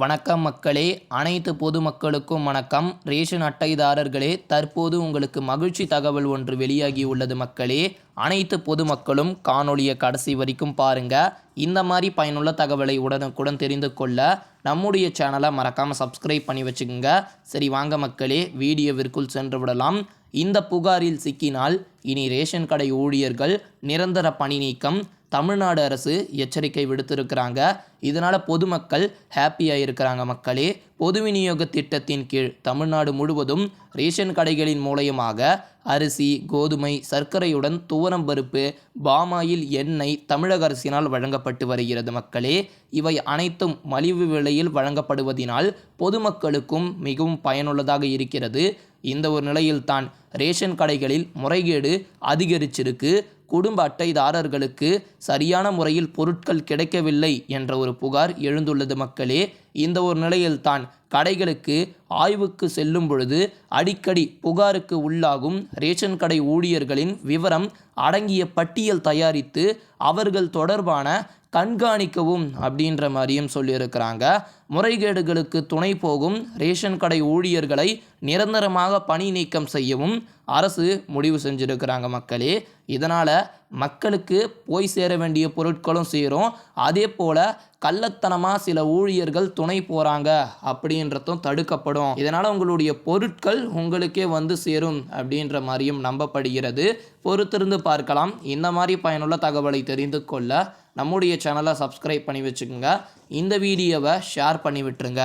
வணக்கம் மக்களே அனைத்து பொதுமக்களுக்கும் வணக்கம். ரேஷன் அட்டைதாரர்களே தற்போது உங்களுக்கு மகிழ்ச்சி தகவல் ஒன்று வெளியாகி உள்ளது மக்களே. அனைத்து பொதுமக்களும் காணொளியை கடைசி வரைக்கும் பாருங்க. இந்த மாதிரி பயனுள்ள தகவலை உடனுக்குடன் தெரிந்து கொள்ள நம்முடைய சேனலை மறக்காமல் சப்ஸ்கிரைப் பண்ணி வச்சுக்கோங்க. சரி வாங்க மக்களே வீடியோவிற்குள் சென்று விடலாம். இந்த புகாரில் சிக்கினால் இனி ரேஷன் கடை ஊழியர்கள் நிரந்தர பணி நீக்கம். தமிழ்நாடு அரசு எச்சரிக்கை விடுத்திருக்கிறாங்க. இதனால் பொதுமக்கள் ஹாப்பியாக இருக்கிறாங்க மக்களே. பொது விநியோக திட்டத்தின் கீழ் தமிழ்நாடு முழுவதும் ரேஷன் கடைகளின் மூலயமாக அரிசி கோதுமை சர்க்கரையுடன் துவரம் பருப்பு பாமாயில் எண்ணெய் தமிழக அரசினால் வழங்கப்பட்டு வருகிறது மக்களே. இவை அனைத்தும் மலிவு விலையில் வழங்கப்படுவதினால் பொதுமக்களுக்கும் மிகவும் பயனுள்ளதாக இருக்கிறது. இந்த ஒரு நிலையில்தான் ரேஷன் கடைகளில் முறைகேடு அதிகரிச்சிருக்கு. குடும்ப அட்டைதாரர்களுக்கு சரியான முறையில் பொருட்கள் கிடைக்கவில்லை என்ற ஒரு புகார் எழுந்துள்ளது மக்களே. இந்த ஒரு நிலையில்தான் கடைகளுக்கு ஆய்வுக்கு செல்லும் பொழுது அடிக்கடி புகாருக்கு உள்ளாகும் ரேஷன் கடை ஊழியர்களின் விவரம் அடங்கிய பட்டியல் தயாரித்து அவர்கள் தொடர்பான கண்காணிக்கவும் அப்படின்ற மாதிரியும் சொல்லியிருக்கிறாங்க. முறைகேடுகளுக்கு துணை போகும் ரேஷன் கடை ஊழியர்களை நிரந்தரமாக பணி நீக்கம் செய்யவும் அரசு முடிவு செஞ்சுருக்கிறாங்க மக்களே. இதனால் மக்களுக்கு போய் சேர வேண்டிய பொருட்களும் சேரும். அதே போல் கள்ளத்தனமாக சில ஊழியர்கள் துணை போகிறாங்க அப்படின்றதும் தடுக்கப்படும். இதனால் உங்களுடைய பொருட்கள் உங்களுக்கே வந்து சேரும் அப்படின்ற மாதிரியும் நம்பப்படுகிறது. பொறுத்திருந்து பார்க்கலாம். இந்த மாதிரி பயனுள்ள தகவலை தெரிந்து கொள்ள நம்முடைய சேனலை சப்ஸ்கிரைப் பண்ணி வச்சுக்கோங்க. இந்த வீடியோவை ஷேர் பண்ணி விட்டுருங்க.